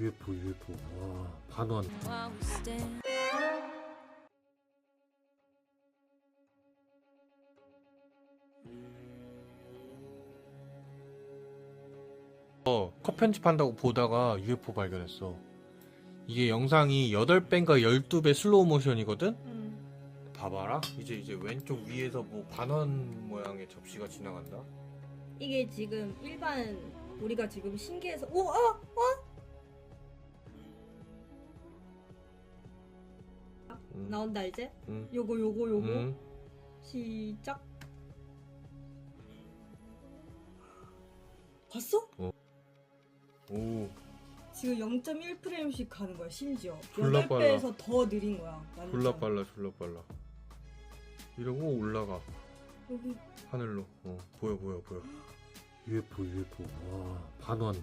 UFO UFO 와 반원. 어, 컷 편집한다고 보다가 UFO 발견했어 이게 영상이 8배인가 12배 슬로우 모션이거든? 음. 봐봐라 이제 이제 왼쪽 위에서 뭐 반원 모양의 접시가 지나간다 이게 지금 일반 우리가 지금 신기해서 오, 어, 어? 음, 나온다 이제. 음, 요거 요거 요거 음. 시작. 봤어? 오 지금 0.1 프레임씩 가는 거야 심지어. 졸라 8배에서 더 느린 거야. 완전. 졸라 빨라 졸라 빨라 이러고 올라가 여기 하늘로 어 보여 보여 보여 UFO UFO 와 반원